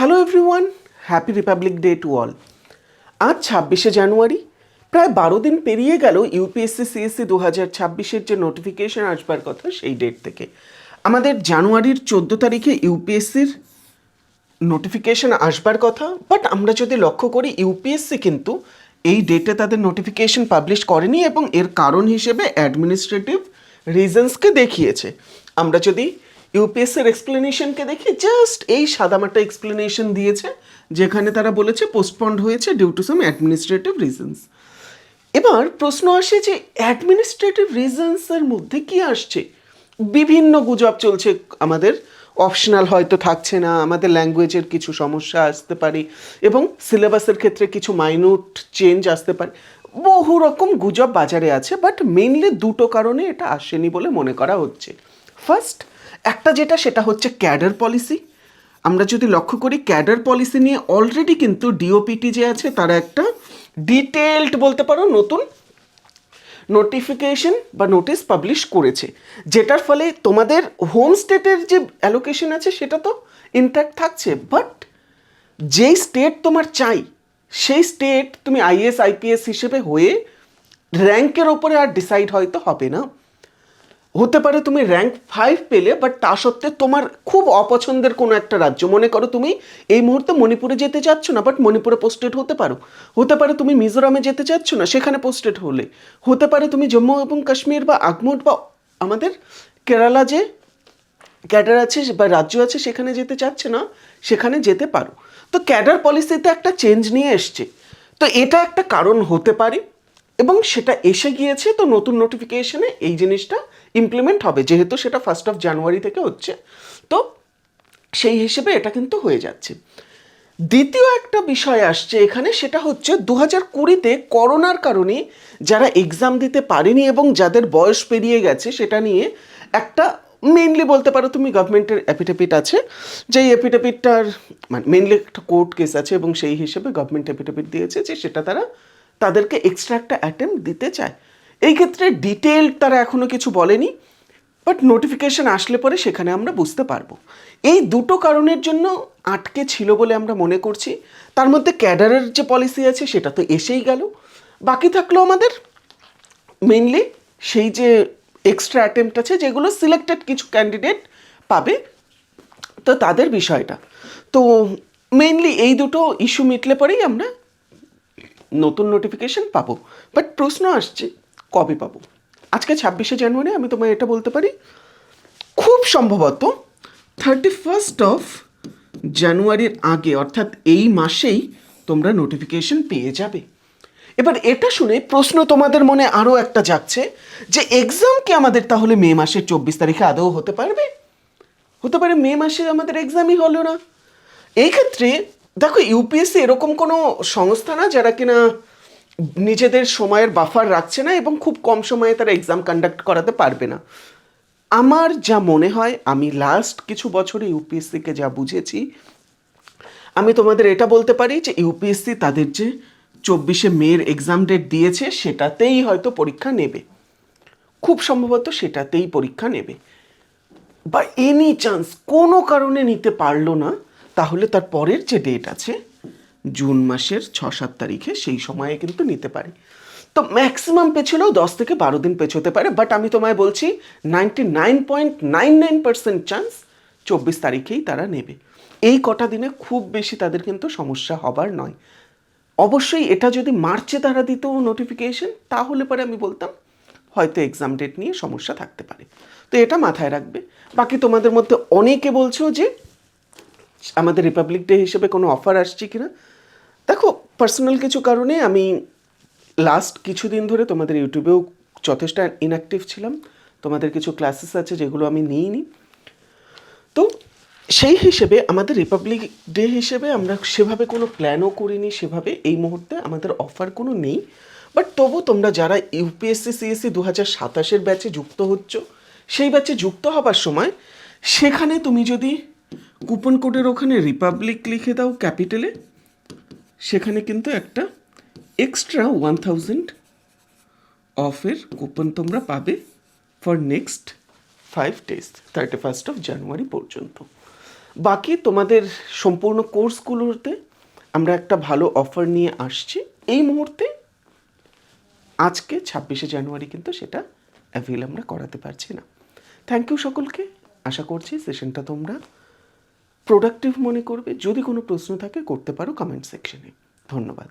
Hello everyone happy Republic Day to all আজ ছাব্বিশে জানুয়ারি। প্রায় বারো দিন পেরিয়ে গেল ইউপিএসসি সিএসসি দু হাজার ছাব্বিশের যে নোটিফিকেশন আসবার কথা সেই ডেট থেকে। আমাদের জানুয়ারির চোদ্দ তারিখে ইউপিএসসির নোটিফিকেশন আসবার কথা বাট আমরা যদি লক্ষ্য করি ইউপিএসসি কিন্তু এই ডেটে তাদের নোটিফিকেশন পাবলিশ করেনি এবং এর কারণ হিসেবে অ্যাডমিনিস্ট্রেটিভ রিজনসকে দেখিয়েছে। আমরা যদি ইউপিএসসির এক্সপ্লেনেশনকে দেখি জাস্ট এই সাদামাটা এক্সপ্লেনেশন দিয়েছে, যেখানে তারা বলেছে পোস্টপন্ড হয়েছে due to some administrative reasons এবার প্রশ্ন আসে যে অ্যাডমিনিস্ট্রেটিভ রিজনসের মধ্যে কি আসছে? বিভিন্ন গুজব চলছে, আমাদের অপশনাল হয়তো থাকছে না, আমাদের ল্যাঙ্গুয়েজের কিছু সমস্যা আসতে পারে এবং সিলেবাসের ক্ষেত্রে কিছু মাইনুট চেঞ্জ আসতে পারে। বহু রকম গুজব বাজারে আছে বাট মেইনলি দুটো কারণে এটা আসেনি বলে মনে করা হচ্ছে। ফার্স্ট একটা যেটা, সেটা হচ্ছে ক্যাডার পলিসি। আমরা যদি লক্ষ্য করি, ক্যাডার পলিসি নিয়ে অলরেডি কিন্তু ডিওপিটি যে আছে, তারা একটা ডিটেলড বলতে পারো, নতুন নোটিফিকেশন বা নোটিশ পাবলিশ করেছে। যেটার ফলে তোমাদের হোম স্টেটের যে অ্যালোকেশন আছে, সেটা তো ইনট্যাক্ট থাকছে। বাট যেই স্টেট তোমার চাই, সেই স্টেট তুমি আইএস, আইপিএস হিসেবে হয়ে র্যাঙ্কের ওপরে আর ডিসাইড হয়তো হবে না। হতে পারে তুমি র্যাঙ্ক ফাইভ পেলে বাট তা সত্ত্বে তোমার খুব অপছন্দের কোনো একটা রাজ্য। মনে করো তুমি এই মুহূর্তে মণিপুরে যেতে চাচ্ছ না বাট মণিপুরে পোস্টেড হতে পারো। হতে পারে তুমি মিজোরামে যেতে চাচ্ছ না, সেখানে পোস্টেড হলে। হতে পারে তুমি জম্মু এবং কাশ্মীর বা আগমোট বা আমাদের কেরালা যে ক্যাডার আছে বা রাজ্য আছে, সেখানে যেতে চাচ্ছে না, সেখানে যেতে পারো। তো ক্যাডার পলিসিতে একটা চেঞ্জ নিয়ে এসছে। তো এটা একটা কারণ হতে পারে। এবং সেটা এসে গিয়েছে তো নতুন নোটিফিকেশনে এই জিনিসটা ইমপ্লিমেন্ট হবে। যেহেতু সেটা ফার্স্ট অফ জানুয়ারি থেকে হচ্ছে, তো সেই হিসেবে এটা কিন্তু হয়ে যাচ্ছে। দ্বিতীয় একটা বিষয় আসছে এখানে, সেটা হচ্ছে দু হাজার কুড়িতে করোনার কারণে যারা এক্সাম দিতে পারেনি এবং যাদের বয়স পেরিয়ে গেছে, সেটা নিয়ে একটা মেনলি বলতে পারো তুমি গভর্নমেন্টের অ্যাফিডেভিট আছে, যেই অ্যাফিডেভিটটার মানে মেনলি একটা কোর্ট কেস আছে এবং সেই হিসেবে গভর্নমেন্ট অ্যাফিডেভিট দিয়েছে যে সেটা তারা তাদেরকে এক্সট্রা একটা অ্যাটেম্প দিতে চায়। এই ক্ষেত্রে ডিটেল তারা এখনও কিছু বলেনি বাট নোটিফিকেশন আসলে পরে সেখানে আমরা বুঝতে পারব। এই দুটো কারণের জন্য আটকে ছিল বলে আমরা মনে করছি। তার মধ্যে ক্যাডারের যে পলিসি আছে সেটা তো এসেই গেল। বাকি থাকল আমাদের মেনলি সেই যে এক্সট্রা অ্যাটেম্পট আছে যেগুলো সিলেক্টেড কিছু ক্যান্ডিডেট পাবে। তো তাদের বিষয়টা। তো মেনলি এই দুটো ইস্যু মিটলে পরেই আমরা নতুন নোটিফিকেশন পাবো। বাট প্রশ্ন আসছে, কবে পাবো? আজকে ছাব্বিশে জানুয়ারি, আমি তোমায় এটা বলতে পারি, খুব সম্ভবত থার্টি ফার্স্ট অফ জানুয়ারির আগে, অর্থাৎ এই মাসেই তোমরা নোটিফিকেশন পেয়ে যাবে। এবার এটা শুনে প্রশ্ন তোমাদের মনে আরও একটা যাচ্ছে যে এক্সাম কি আমাদের তাহলে মে মাসের চব্বিশ তারিখে আদৌ হতে পারবে? হতে পারে মে মাসে আমাদের এক্সামই হলো না। এই ক্ষেত্রে দেখো ইউপিএসসি এরকম কোনো সংস্থা না যারা কিনা নিজেদের সময়ের বাফার রাখছে না এবং খুব কম সময়ে তারা এক্সাম কন্ডাক্ট করাতে পারবে না। আমার যা মনে হয়, আমি লাস্ট কিছু বছরে ইউপিএসসিকে যা বুঝেছি, আমি তোমাদের এটা বলতে পারি যে ইউপিএসসি তাদের যে চব্বিশে মের এক্সাম ডেট দিয়েছে, সেটাতেই হয়তো পরীক্ষা নেবে। খুব সম্ভবত সেটাতেই পরীক্ষা নেবে। বা এনি চান্স কোনো কারণে নিতে পারল না তাহলে তার পরের যে ডেট আছে, জুন মাসের ছ সাত তারিখে সেই সময়ে কিন্তু নিতে পারি। তো ম্যাক্সিমাম পেছলেও দশ থেকে বারো দিন পেছোতে পারে বাট আমি তোমায় বলছি ninety nine point nine nine percent chance চব্বিশ তারিখেই তারা নেবে। এই কটা দিনে খুব বেশি তাদের কিন্তু সমস্যা হবার নয়। অবশ্যই এটা যদি মার্চে তারা দিত নোটিফিকেশন তাহলে পরে আমি বলতাম, হয়তো এক্সাম ডেট নিয়ে সমস্যা থাকতে পারে। তো এটা মাথায় রাখবে। বাকি তোমাদের মধ্যে অনেকে বলছো যে আমাদের রিপাবলিক ডে হিসেবে কোনো অফার আসছে কিনা? দেখো পার্সোনাল কিছু কারণে আমি লাস্ট কিছুদিন ধরে তোমাদের ইউটিউবেও যথেষ্ট ইনঅ্যাক্টিভ ছিলাম। তোমাদের কিছু ক্লাসেস আছে যেগুলো আমি নিইনি। তো সেই হিসেবে আমাদের রিপাবলিক ডে হিসেবে আমরা সেভাবে কোনো প্ল্যানও করিনি, সেভাবে এই মুহূর্তে আমাদের অফার কোনো নেই। বাট তবু তোমরা যারা ইউপিএসসি সিএসসি দু হাজার সাতাশের ব্যাচে যুক্ত হচ্ছ, সেই ব্যাচে যুক্ত হবার সময় সেখানে তুমি যদি কুপন কোডের ওখানে রিপাবলিক লিখে দাও ক্যাপিটালে, সেখানে কিন্তু একটা এক্সট্রা ওয়ান থাউজেন্ড অফের কুপন তোমরা পাবে for next five days thirty first of January পর্যন্ত। বাকি তোমাদের সম্পূর্ণ কোর্সগুলোতে আমরা একটা ভালো অফার নিয়ে আসছি। এই মুহূর্তে আজকে ছাব্বিশে জানুয়ারি কিন্তু সেটা অ্যাভেল আমরা করাতে পারছি না। থ্যাংক ইউ সকলকে। আশা করছি সেশনটা তোমরা প্রোডাক্টিভ মনে করবে। যদি কোনো প্রশ্ন থাকে করতে পারো কমেন্ট সেকশনে ধন্যবাদ।